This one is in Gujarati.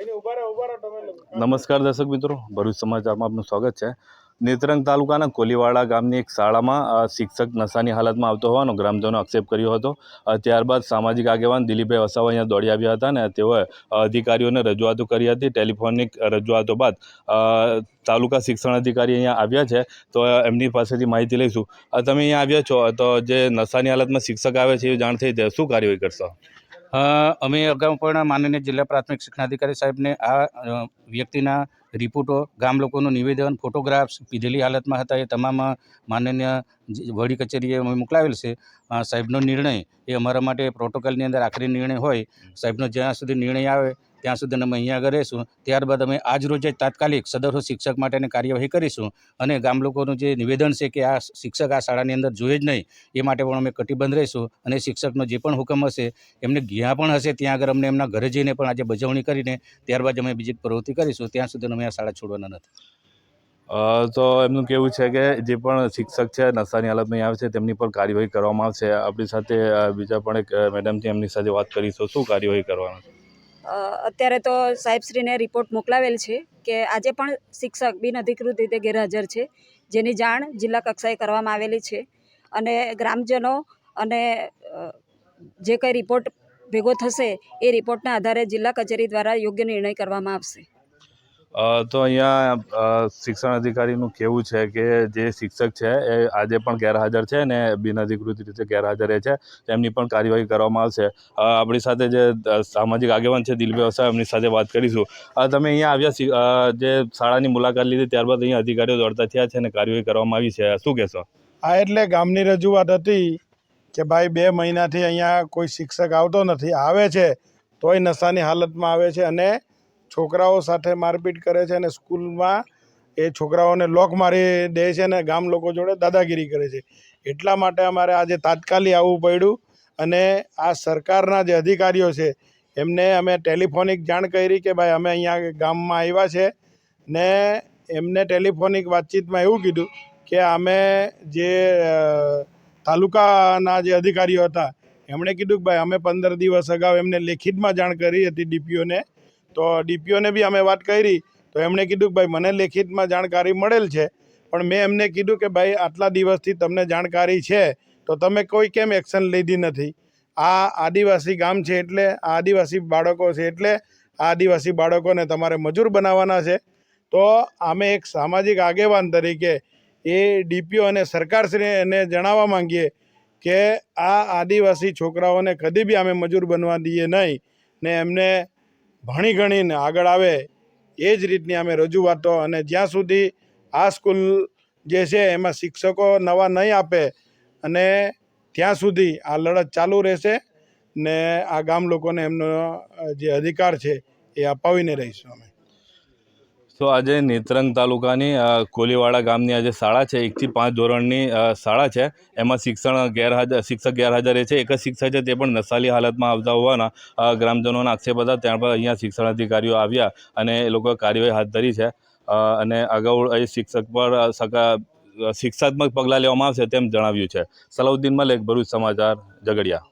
નમસ્કાર દર્શક મિત્રો, ભરૂચ સમાચારમાં આપનું સ્વાગત છે. નેત્રંગ તાલુકાના કોલીવાડા ગામની એક શાળામાં શિક્ષક નશાની હાલતમાં આવતો હોવાનો ગ્રામજનો આક્ષેપ કર્યો હતો. ત્યારબાદ સામાજિક આગેવાન દિલીપભાઈ વસાવા અહીંયા દોડી આવ્યા હતા અને તેઓએ અધિકારીઓને રજૂઆતો કરી હતી. ટેલિફોનિક રજૂઆતો બાદ તાલુકા શિક્ષણ અધિકારી અહીંયા આવ્યા છે. તો એમની પાસેથી માહિતી લઈશું. તમે અહીંયા આવ્યા છો, તો જે નશાની હાલતમાં શિક્ષક આવે છે એ જાણ થઈ છે શું કાર્યવાહી કરશો? અમે અગાઉ પણ માનનીય જિલ્લા પ્રાથમિક શિક્ષણાધિકારી સાહેબને આ વ્યક્તિના રિપોર્ટો, ગામ લોકોનું નિવેદન, ફોટોગ્રાફ્સ પીધેલી હાલતમાં હતા, એ તમામ માનનીય વડી કચેરીએ અમે મોકલાવેલ છે. સાહેબનો નિર્ણય એ અમારા માટે પ્રોટોકોલની અંદર આખરી નિર્ણય હોય, સાહેબનો જ્યાં સુધી નિર્ણય આવે ત્યાં સુધી અમે અહીંયા આગળ રહીશું. ત્યારબાદ અમે આજ રોજ તાત્કાલિક સદર શિક્ષક માટેની કાર્યવાહી કરીશું અને ગામ લોકોનું જે નિવેદન છે કે આ શિક્ષક આ શાળાની અંદર જોઈએ જ નહીં, એ માટે પણ અમે કટિબંધ રહીશું અને શિક્ષકનો જે પણ હુકમ હશે, એમને ગયા પણ હશે ત્યાં આગળ અમને એમના ઘરે જઈને પણ આજે બજવણી કરીને ત્યારબાદ અમે બીજી પ્રવૃત્તિ કરીશું. ત્યાં સુધી અમે આ શાળા છોડવાના નથી. તો એમનું કેવું છે કે જે પણ શિક્ષક છે, નશાની હાલતમાં આવે છે, તેમની પર કાર્યવાહી કરવામાં આવશે. આપણી સાથે બીજા પણ એક મેડમથી એમની સાથે વાત કરીશું. શું કાર્યવાહી કરવાના? છે? અત્યારે તો સાહેબશ્રીને રિપોર્ટ મોકલાવેલ છે કે આજે પણ શિક્ષક બિનઅધિકૃત રીતે ગેરહાજર છે, જેની જાણ જિલ્લા કક્ષાએ કરવામાં આવેલી છે. અને ગ્રામજનો અને જે કંઈ રિપોર્ટ ભેગો થશે, એ રિપોર્ટના આધારે જિલ્લા કચેરી દ્વારા યોગ્ય નિર્ણય કરવામાં આવશે. તો અહીંયા શિક્ષણ અધિકારીનું કહેવું છે કે જે શિક્ષક છે એ આજે પણ ગેરહાજર છે ને બિનઅધિકૃત રીતે ગેરહાજર રહે છે. તેમની પણ કાર્યવાહી કરવામાં આવશે. આપણી સાથે જે સામાજિક આગેવાન છે દિલભાઈ સાહેબ એમની સાથે વાત કરીશું. તમે અહીંયા આવ્યા જે શાળાની મુલાકાત લીધી, ત્યારબાદ અહીંયા અધિકારીઓ દોડતા થયા છે અને કાર્યવાહી કરવામાં આવી છે. શું કહેશો? આ એટલે ગામની રજૂઆત હતી કે ભાઈ, બે મહિનાથી અહીંયા કોઈ શિક્ષક આવતો નથી, આવે છે, તોય નશાની હાલતમાં આવે છે અને છોકરાઓ સાથે મારપીટ કરે છે અને સ્કૂલમાં એ છોકરાઓને લોક મારી દે છે અને ગામ લોકો જોડે દાદાગીરી કરે છે. એટલા માટે અમારે આજે તાત્કાલિક આવવું પડ્યું અને આ સરકારના જે અધિકારીઓ છે, એમને અમે ટેલિફોનિક જાણ કરી કે ભાઈ અમે અહીંયા ગામમાં આવ્યા છે ને એમને ટેલિફોનિક વાતચીતમાં એવું કીધું કે અમે જે તાલુકાના જે અધિકારીઓ હતા, એમણે કીધું કે ભાઈ અમે પંદર દિવસ અગાઉ એમને લેખિતમાં જાણ કરી હતી ડીપીઓને તો ડીપીઓને બી અમે વાત કરી, તો એમણે કીધું કે ભાઈ મને લેખિતમાં જાણકારી મળેલ છે, પણ મેં એમને કીધું કે ભાઈ આટલા દિવસથી તમને જાણકારી છે, તો તમે કોઈ કેમ એક્શન લીધી નથી? આ આદિવાસી ગામ છે એટલે, આ આદિવાસી બાળકો છે એટલે, આ આદિવાસી બાળકોને તમારે મજૂર બનાવવાના છે. તો અમે એક સામાજિક આગેવાન તરીકે એ ડીપીઓ અને સરકારશ્રીને જણાવવા માંગીએ કે આ આદિવાસી છોકરાઓને કદી બી અમે મજૂર બનવા દઈએ નહીં ને એમને ભણી ગણીને આગળ આવે, એ જ રીતની અમે રજૂઆતો અને જ્યાં સુધી આ સ્કૂલ જે છે એમાં શિક્ષકો નવા નહીં આપે અને ત્યાં સુધી આ લડત ચાલુ રહેશે ને આ ગામ લોકોને એમનો જે અધિકાર છે એ અપાવીને રહીશું અમે. તો આજે નેત્રંગ તાલુકાની કોલીવાડા ગામની આજે શાળા છે. એકથી પાંચ ધોરણની શાળા છે. એમાં શિક્ષણ ગેરહાજર, શિક્ષક ગેરહાજર રહે છે. એક જ શિક્ષક છે, તે પણ નશાલી હાલતમાં આવતા હોવાના ગ્રામજનોના આક્ષેપ હતા. પણ અહીંયા શિક્ષણ અધિકારીઓ આવ્યા અને એ લોકોએ કાર્યવાહી હાથ ધરી છે. અને અગાઉ એ શિક્ષક પર શિક્ષાત્મક પગલાં લેવામાં આવશે તેમ જણાવ્યું છે. સલાઉદ્દીન મલેક, ભરૂચ સમાચાર, ઝઘડિયા.